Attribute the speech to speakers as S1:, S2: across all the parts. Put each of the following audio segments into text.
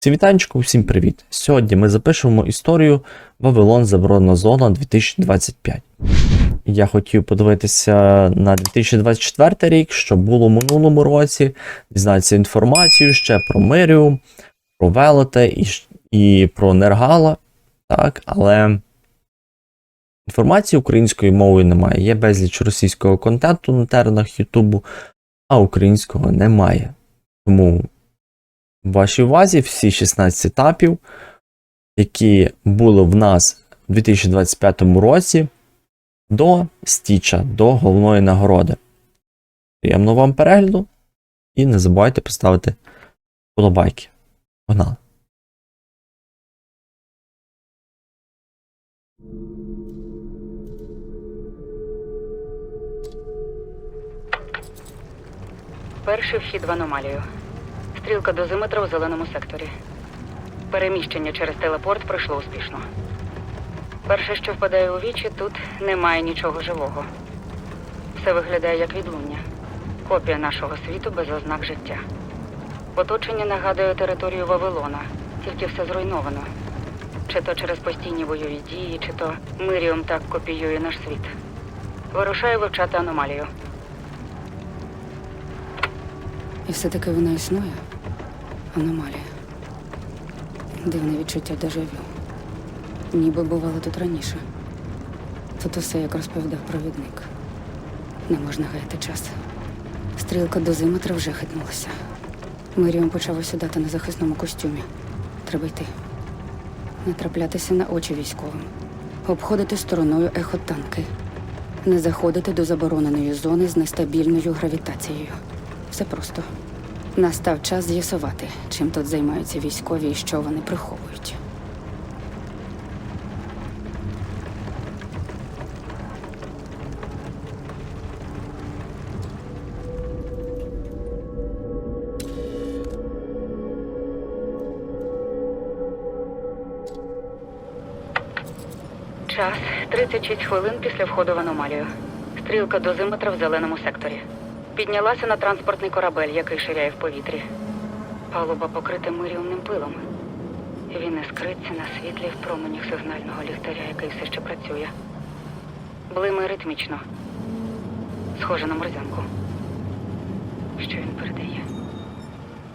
S1: Всім вітанечку, всім привіт! Сьогодні ми запишемо історію Вавилон Заборонена зона 2025. Я хотів подивитися на 2024 рік, що було в минулому році, дізнатися інформацію ще про Миріум, про Велете і, і про Нергала. Так, але інформації українською мовою немає. Є безліч російського контенту на теренах Ютубу, а українського немає. Тому вашій увазі всі 16 етапів, які були в нас у 2025 році до стіча, до головної нагороди. Приємного вам перегляду і не забувайте поставити подобайки. Погнали!
S2: Перший вхід в аномалію. Стрілка дозиметра у зеленому секторі. Переміщення через телепорт пройшло успішно. Перше, що впадає у вічі, тут немає нічого живого. Все виглядає як відлуння. Копія нашого світу без ознак життя. Оточення нагадує територію Вавилона, тільки все зруйновано. Чи то через постійні бойові дії, чи то Миріум так копіює наш світ. Вирушаю вивчати аномалію.
S3: І все-таки вона існує. Аномалія. Дивне відчуття дежавю. Ніби бувало тут раніше. Тут усе як розповідав провідник. Не можна гаяти час. Стрілка дозиметра вже хитнулася. Миріум почав осідати на захисному костюмі. Треба йти. Не траплятися на очі військовим. Обходити стороною ехотанки. Не заходити до забороненої зони з нестабільною гравітацією. Все просто. Настав час з'ясувати, чим тут займаються військові і що вони приховують.
S2: Час 36 хвилин після входу в аномалію. Стрілка дозиметра в зеленому секторі. Піднялася на транспортний корабель, який ширяє в повітрі. Палуба покрита мирівним пилом. Він іскриться на світлі в променях сигнального ліхтаря, який все ще працює. Блимає ритмічно. Схоже на морзянку. Що він передає?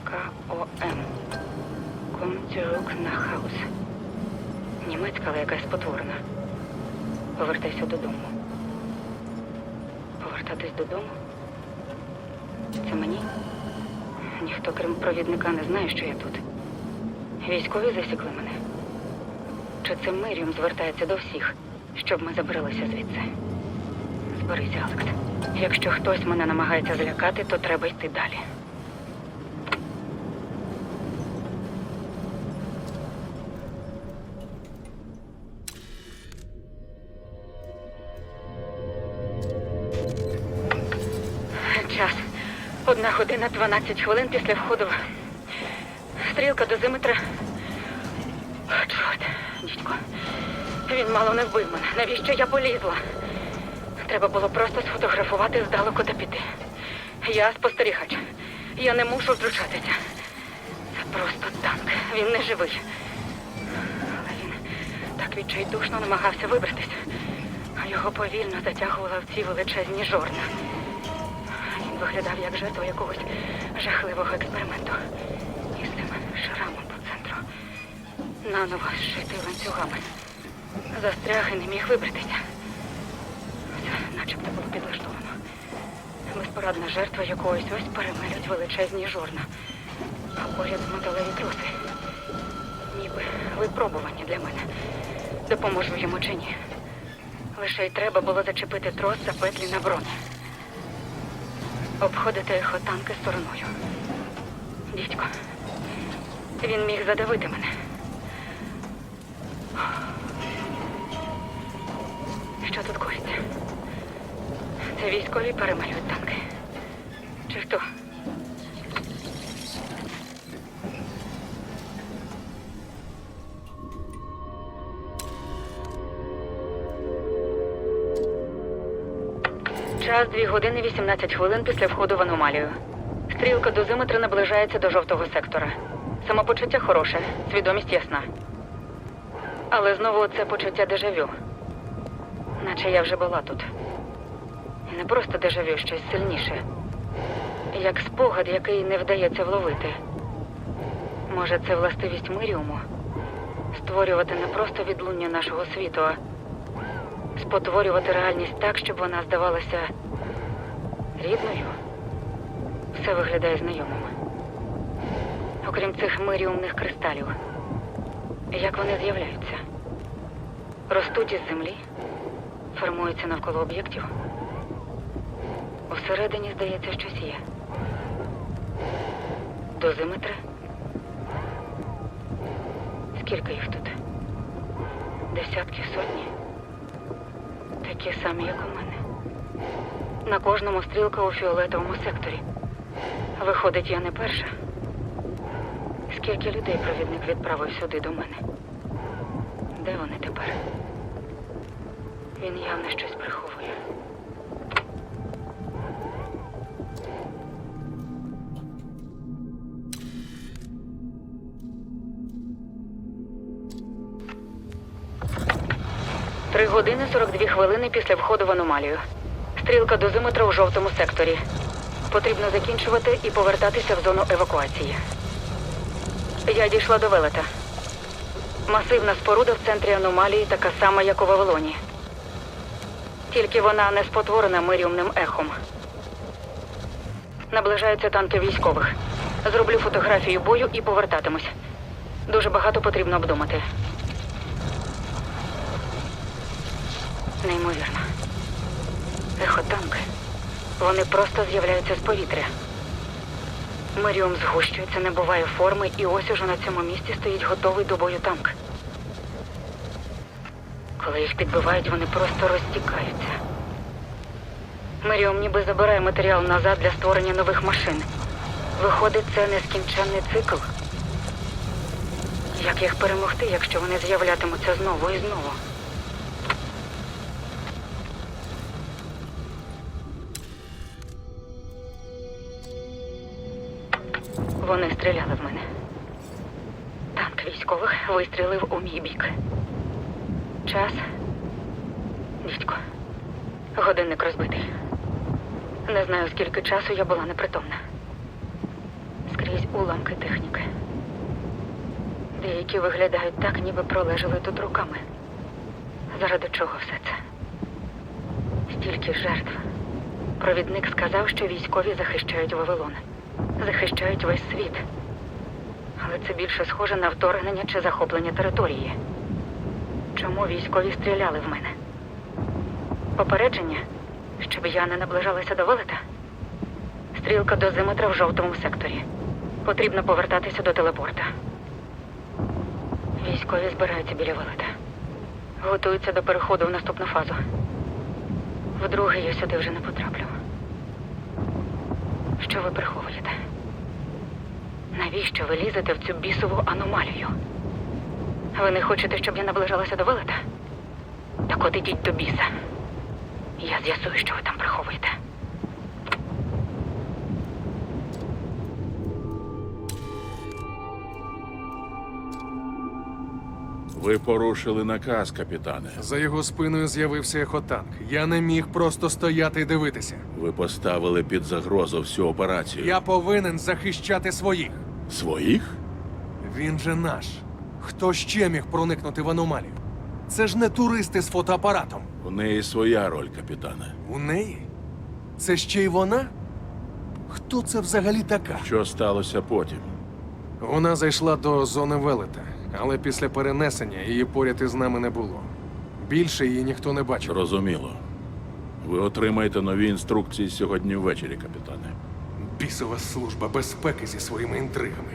S2: К.О.М. Комтюрук на хаус. Німецька, але якась спотворена. Повертайся додому. Повертатись додому? Це мені? Ніхто, крім провідника, не знає, що я тут. Військові засікли мене. Чи це Миріум звертається до всіх, щоб ми забралися звідси? Зберися, Алекс. Якщо хтось мене намагається злякати, то треба йти далі. Година 12 хвилин після входу. Стрілка дозиметра. Чорт, дідько. Він мало не вбив мене. Навіщо я полізла? Треба було просто сфотографувати здалеку та піти. Я спостерігач. Я не мушу втручатися. Це просто танк. Він не живий. Але він так відчайдушно намагався вибратися. Його повільно затягувала в ці величезні жорна. Виглядав як жертва якогось жахливого експерименту. Із цим шрамом по центру. Наново зшитий ланцюгами. Застряг і не міг вибратися. Це начебто було підлаштовано. Безпорадна жертва якогось ось перемелють величезні жорна. А поряд металеві троси. Ніби випробування для мене. Допоможу йому чи ні. Лише й треба було зачепити трос за петлі на броні. Обходити ехотанки стороною. Дідько. Він міг задавити мене. Що тут коїться? Це військові перемалюють танки. Чи хто? Час 2 години 18 хвилин після входу в аномалію. Стрілка дозиметра наближається до жовтого сектора. Самопочуття хороше, свідомість ясна. Але знову це почуття дежавю. Наче я вже була тут. Не просто дежавю, щось сильніше. Як спогад, який не вдається вловити. Може, це властивість Миріуму? Створювати не просто відлуння нашого світу, а спотворювати реальність так, щоб вона здавалася рідною. Все виглядає знайомим. Окрім цих миріумних кристалів. Як вони з'являються? Ростуть із землі, формуються навколо об'єктів. Усередині, здається, щось є. Дозиметри. Скільки їх тут? Десятки, сотні. Такі самі, як у мене. На кожному стрілка у фіолетовому секторі. Виходить, я не перша. Скільки людей провідник відправив сюди до мене? Де вони тепер? Він явно щось приховує. Три години 42 хвилини після входу в аномалію. Стрілка дозиметра в жовтому секторі. Потрібно закінчувати і повертатися в зону евакуації. Я дійшла до велета. Масивна споруда в центрі аномалії така сама, як у Вавилоні. Тільки вона не спотворена миріумним ехом. Наближаються танки військових. Зроблю фотографію бою і повертатимусь. Дуже багато потрібно обдумати. Неймовірно. Ехотанки. Вони просто з'являються з повітря. Меріум згущується, не буває форми, і ось уже на цьому місці стоїть готовий до бою танк. Коли їх підбивають, вони просто розтікаються. Меріум ніби забирає матеріал назад для створення нових машин. Виходить, це нескінченний цикл. Як їх перемогти, якщо вони з'являтимуться знову і знову? Вони стріляли в мене. Танк військових вистрілив у мій бік. Час. Дідько. Годинник розбитий. Не знаю, скільки часу я була непритомна. Скрізь уламки техніки. Деякі виглядають так, ніби пролежали тут руками. Заради чого все це? Стільки жертв. Провідник сказав, що військові захищають Вавилон. Захищають весь світ. Але це більше схоже на вторгнення чи захоплення території. Чому військові стріляли в мене? Попередження, щоб я не наближалася до велета? Стрілка дозиметра в жовтому секторі. Потрібно повертатися до телепорта. Військові збираються біля велета. Готуються до переходу в наступну фазу. Вдруге я сюди вже не потраплю. Що ви приховуєте? Навіщо ви лізете в цю бісову аномалію? Ви не хочете, щоб я наближалася до велета? Так от ідіть до біса. Я з'ясую, що ви там приховуєте.
S4: Ви порушили наказ, капітане.
S5: За його спиною з'явився ехотанк. Я не міг просто стояти і дивитися.
S4: Ви поставили під загрозу всю операцію.
S5: Я повинен захищати своїх.
S4: Своїх?
S5: Він же наш. Хто ще міг проникнути в аномалію? Це ж не туристи з фотоапаратом.
S4: У неї своя роль, капітане.
S5: У неї? Це ще й вона? Хто це взагалі така?
S4: Що сталося потім?
S5: Вона зайшла до зони велета, але після перенесення її поряд із нами не було. Більше її ніхто не бачив.
S4: Зрозуміло. Ви отримаєте нові інструкції сьогодні ввечері, капітане.
S5: Бісова служба безпеки зі своїми інтригами.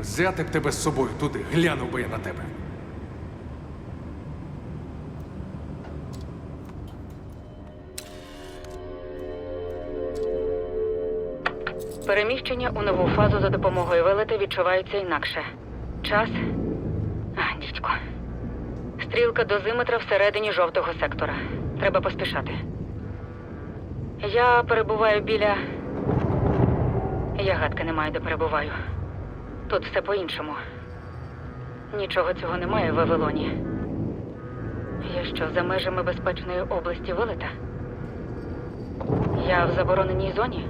S5: Взяти б тебе з собою туди, глянув би я на тебе.
S2: Переміщення у нову фазу за допомогою велета відчувається інакше. Час. Дідько. Стрілка дозиметра всередині жовтого сектора. Треба поспішати. Я перебуваю біля. Я гадки не маю, де перебуваю. Тут все по-іншому. Нічого цього немає в Вавилоні. Я що, за межами безпечної області вилета? Я в забороненій зоні?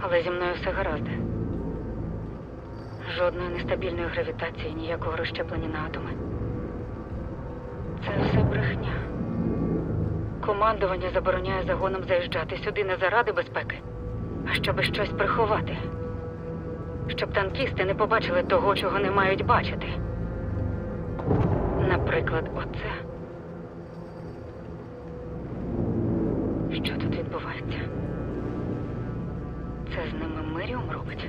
S2: Але зі мною все гаразд. Жодної нестабільної гравітації, ніякого розщеплення на атоми. Це все брехня. Командування забороняє загоном заїжджати сюди не заради безпеки, а щоби щось приховати. Щоб танкісти не побачили того, чого не мають бачити. Наприклад, оце. Що тут відбувається? Це з ними Миріум робить?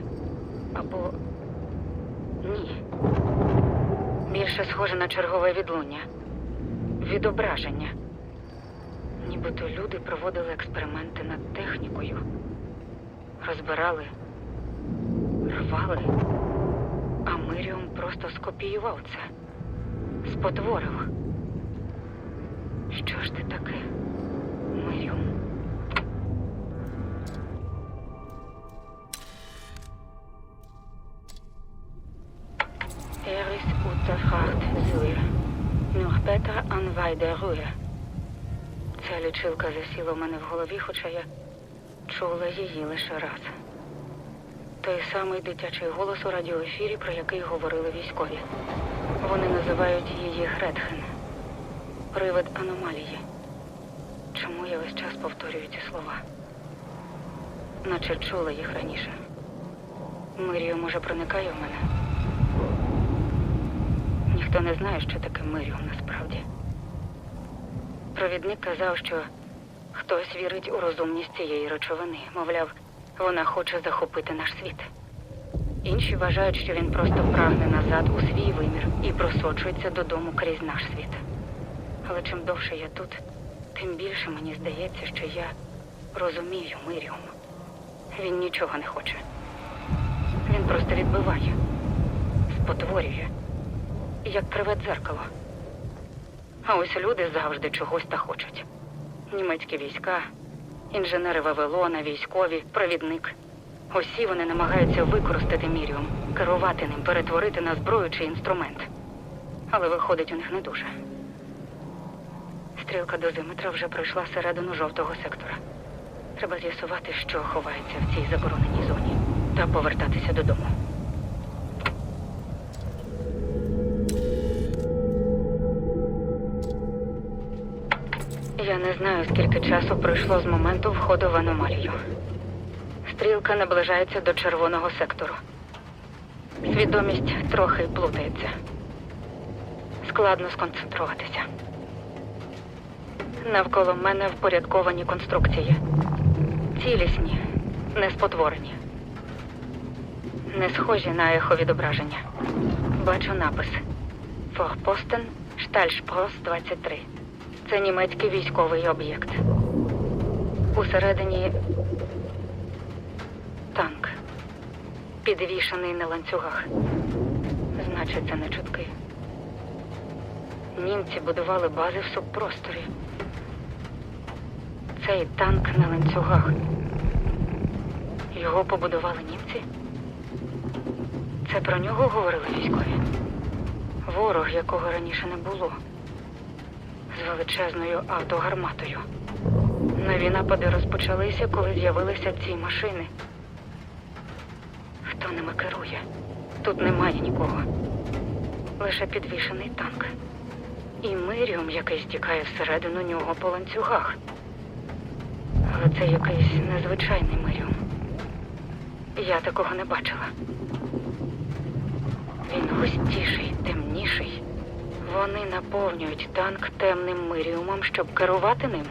S2: Або ні. Більше схоже на чергове відлуння. Відображення. Нібито люди проводили експерименти над технікою. Розбирали, рвали. А Миріум просто скопіював це. Спотворив. Що ж ти таке? Миріум. Utterfahrt Zuer. Nur Petra an Weide Ця лічилка засіла в мене в голові, хоча я чула її лише раз. Той самий дитячий голос у радіоефірі, про який говорили військові. Вони називають її Гретхен. Привид аномалії. Чому я весь час повторюю ці слова? Наче чула їх раніше. Мирію, може, проникає в мене? Ніхто не знає, що таке Миріум насправді. Провідник казав, що хтось вірить у розумність цієї речовини. Мовляв, вона хоче захопити наш світ. Інші вважають, що він просто прагне назад у свій вимір і просочується додому крізь наш світ. Але чим довше я тут, тим більше мені здається, що я розумію Миріум. Він нічого не хоче. Він просто відбиває, спотворює, як криве дзеркало. А ось люди завжди чогось та хочуть. Німецькі війська, інженери Вавилона, військові, провідник. Усі вони намагаються використати Міріум, керувати ним, перетворити на зброю чи інструмент. Але виходить у них не дуже. Стрілка дозиметра вже пройшла середину жовтого сектора. Треба з'ясувати, що ховається в цій забороненій зоні, та повертатися додому. Знаю, скільки часу пройшло з моменту входу в аномалію. Стрілка наближається до червоного сектору. Свідомість трохи плутається. Складно сконцентруватися. Навколо мене впорядковані конструкції. Цілісні, не спотворені. Не схожі на еховідображення. Бачу напис Форпостен Штальшпрос 23. Це німецький військовий об'єкт. Усередині танк. Підвішений на ланцюгах. Значить, це не чутки. Німці будували бази в субпросторі. Цей танк на ланцюгах. Його побудували німці? Це про нього говорили військові? Ворог, якого раніше не було. З величезною автогарматою. Нові напади розпочалися, коли з'явилися ці машини. Хто ними керує? Тут немає нікого. Лише підвішений танк. І Миріум, який стікає всередину нього по ланцюгах. Але це якийсь незвичайний Миріум. Я такого не бачила. Він густіший, темніший. Вони наповнюють танк темним миріумом, щоб керувати ним.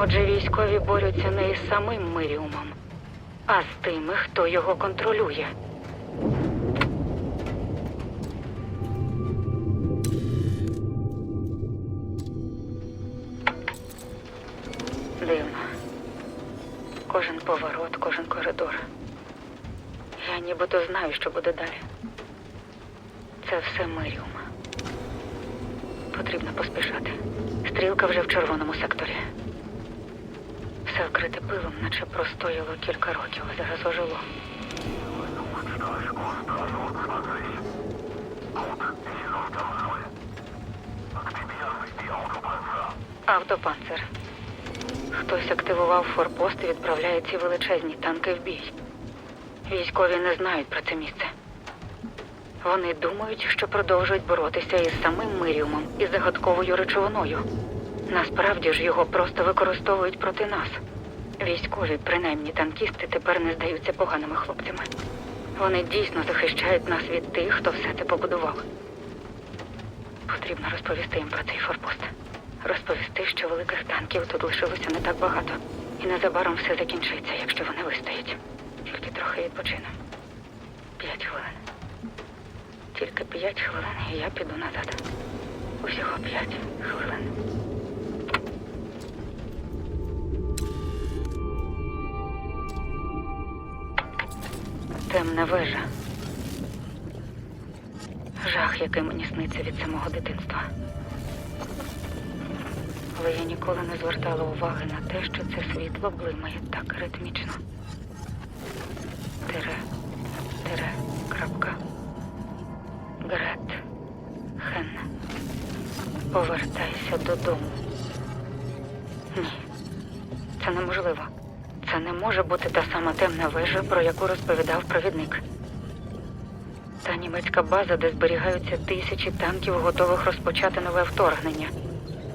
S2: Отже, військові борються не із самим миріумом, а з тими, хто його контролює. Дивно. Кожен поворот, кожен коридор. Я нібито знаю, що буде далі. Це все Миріум. Потрібно поспішати. Стрілка вже в червоному секторі. Все вкрите пилом, наче простояло кілька років, зараз ожило. Автопанцер. Хтось активував форпост і відправляє ці величезні танки в бій. Військові не знають про це місце. Вони думають, що продовжують боротися із самим Миріумом і загадковою речовиною. Насправді ж його просто використовують проти нас. Військові, принаймні танкісти, тепер не здаються поганими хлопцями. Вони дійсно захищають нас від тих, хто все це побудував. Потрібно розповісти їм про цей форпост. Розповісти, що великих танків тут лишилося не так багато. І незабаром все закінчиться, якщо вони вистоять. Тільки трохи відпочину. П'ять хвилин. Тільки п'ять хвилин, і я піду назад. Усього п'ять хвилин. Темна вежа. Жах, який мені сниться від самого дитинства. Але я ніколи не звертала уваги на те, що це світло блимає так ритмічно. Тире, тире, крапка. Повертайся додому. Ні, це неможливо. Це не може бути та сама темна вежа, про яку розповідав провідник. Та німецька база, де зберігаються тисячі танків, готових розпочати нове вторгнення.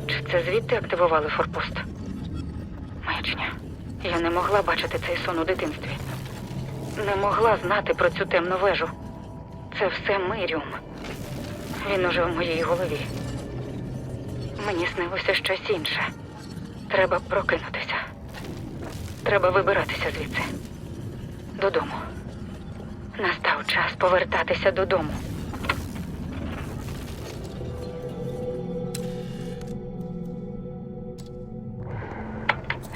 S2: Чи це звідти активували форпост? Маячня. Я не могла бачити цей сон у дитинстві. Не могла знати про цю темну вежу. Це все Миріум. Він уже в моїй голові. Мені снилося щось інше. Треба прокинутися. Треба вибиратися звідси. Додому. Настав час повертатися додому.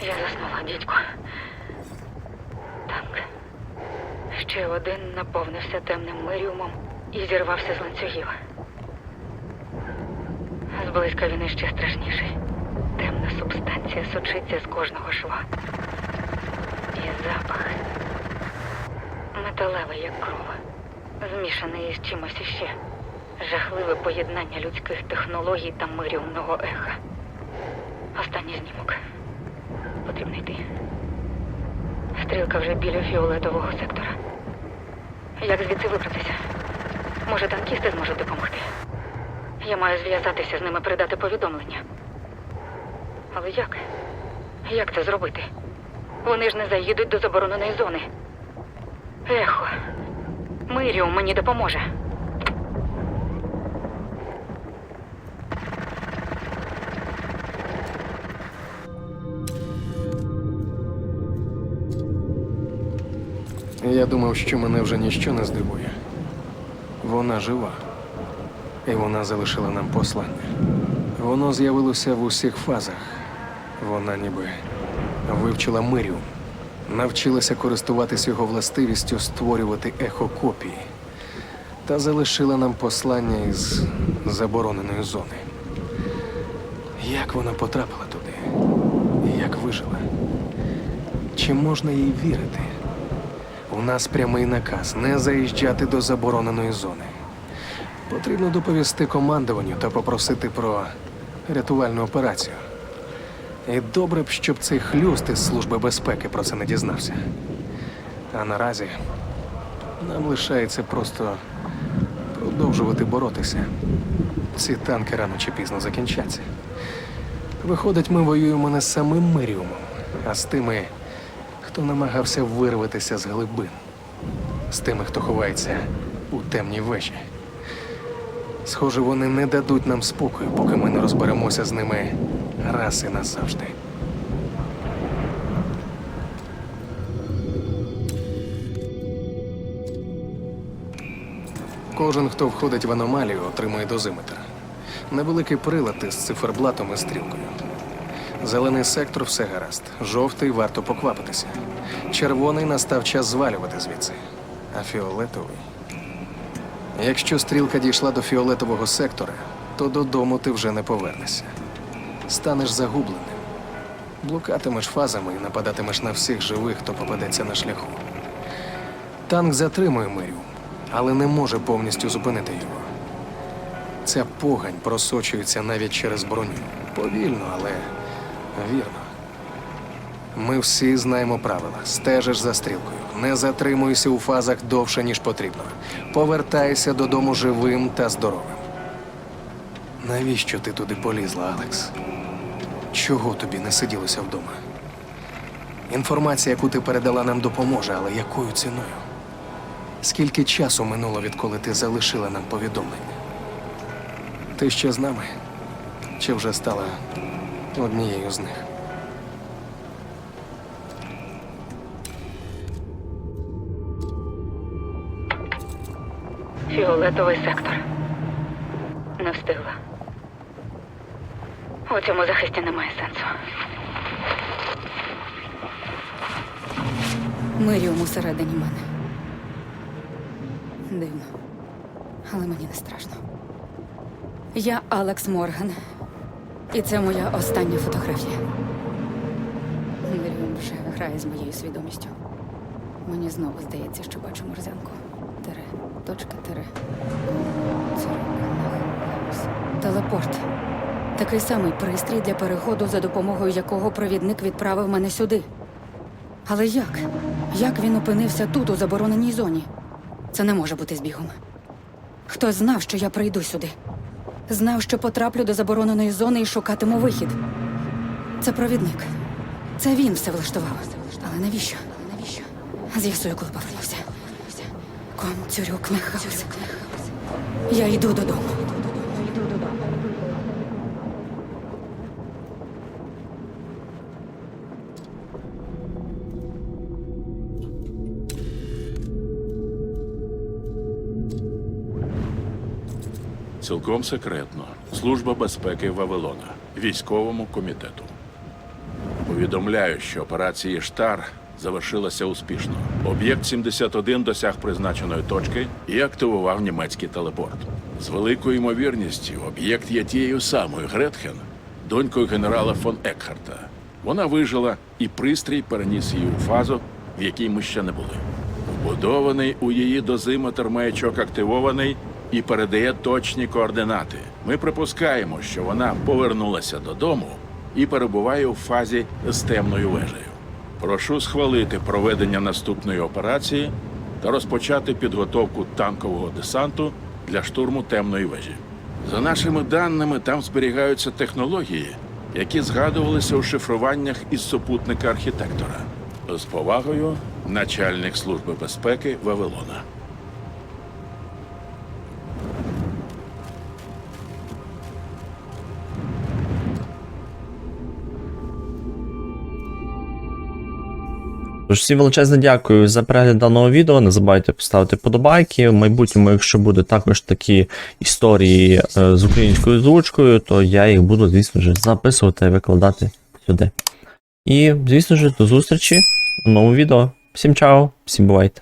S2: Я заснула, дідько. Так. Ще один наповнився темним миріумом і зірвався з ланцюгів. Зблизька він іще страшніший. Темна субстанція сочиться з кожного шва. І запах металевий, як кров, змішаний із чимось іще. Жахливе поєднання людських технологій та миріумного еха. Останній знімок. Потрібно йти. Стрілка вже біля фіолетового сектора. Як звідси вибратися? Може, танкісти зможуть допомогти? Я маю зв'язатися з ними, передати повідомлення. Але як? Як це зробити? Вони ж не заїдуть до забороненої зони. Ехо. Миріум мені допоможе.
S5: Я думав, що мене вже ніщо не здивує. Вона жива. І вона залишила нам послання. Воно з'явилося в усіх фазах. Вона ніби вивчила мирю, навчилася користуватись його властивістю створювати ехокопії та залишила нам послання із забороненої зони. Як вона потрапила туди? Як вижила? Чи можна їй вірити? У нас прямий наказ не заїжджати до забороненої зони. Потрібно доповісти командуванню та попросити про рятувальну операцію. І добре б, щоб цей хлюст із Служби безпеки про це не дізнався. А наразі нам лишається просто продовжувати боротися. Ці танки рано чи пізно закінчаться. Виходить, ми воюємо не з самим Миріумом, а з тими, хто намагався вирватися з глибин, з тими, хто ховається у темній вежі. Схоже, вони не дадуть нам спокою, поки ми не розберемося з ними раз і назавжди. Кожен, хто входить в аномалію, отримує дозиметр. Невеликий прилад із циферблатом і стрілкою. Зелений сектор все гаразд. Жовтий варто поквапитися. Червоний настав час звалювати звідси. А фіолетовий. Якщо стрілка дійшла до фіолетового сектора, то додому ти вже не повернешся. Станеш загубленим. Блукатимеш фазами і нападатимеш на всіх живих, хто попадеться на шляху. Танк затримує мирю, але не може повністю зупинити його. Ця погань просочується навіть через броню. Повільно, але вірно. Ми всі знаємо правила. Стежиш за стрілкою. Не затримуйся у фазах довше, ніж потрібно. Повертайся додому живим та здоровим. Навіщо ти туди полізла, Алекс? Чого тобі не сиділося вдома? Інформація, яку ти передала, нам допоможе, але якою ціною? Скільки часу минуло, відколи ти залишила нам повідомлення? Ти ще з нами? Чи вже стала однією з них?
S6: Фіолетовий сектор. Не встигла. У цьому захисті немає сенсу.
S2: Миріум усередині мене. Дивно. Але мені не страшно. Я Алекс Морган. І це моя остання фотографія. Миріум вже грає з моєю свідомістю. Мені знову здається, що бачу морзянку. Точка, тире. Телепорт. Такий самий пристрій для переходу, за допомогою якого провідник відправив мене сюди. Але як? Як він опинився тут, у забороненій зоні? Це не може бути збігом. Хтось знав, що я прийду сюди. Знав, що потраплю до забороненої зони і шукатиму вихід. Це провідник. Це він все влаштував. Але навіщо? З'ясую, коли повернуся. Цюрюк нехаус. Я йду додому.
S4: Цілком секретно. Служба безпеки Вавилона. Військовому комітету. Повідомляю, що операція Штар завершилася успішно. Об'єкт 71 досяг призначеної точки і активував німецький телепорт. З великою ймовірністю об'єкт є тією самою Гретхен, донькою генерала фон Екхарта. Вона вижила, і пристрій переніс її у фазу, в якій ми ще не були. Вбудований у її дозиметр маячок активований і передає точні координати. Ми припускаємо, що вона повернулася додому і перебуває у фазі з темною вежею. Прошу схвалити проведення наступної операції та розпочати підготовку танкового десанту для штурму темної вежі. За нашими даними, там зберігаються технології, які згадувалися у шифруваннях із супутника архітектора. З повагою, начальник служби безпеки Вавилона.
S1: Тож всім величезне дякую за перегляд даного відео. Не забувайте поставити подобайки. В майбутньому, якщо буде також такі історії е, з українською озвучкою, то я їх буду, звісно ж, записувати і викладати сюди. І, звісно ж, до зустрічі в новому відео. Всім чао, всім бувайте!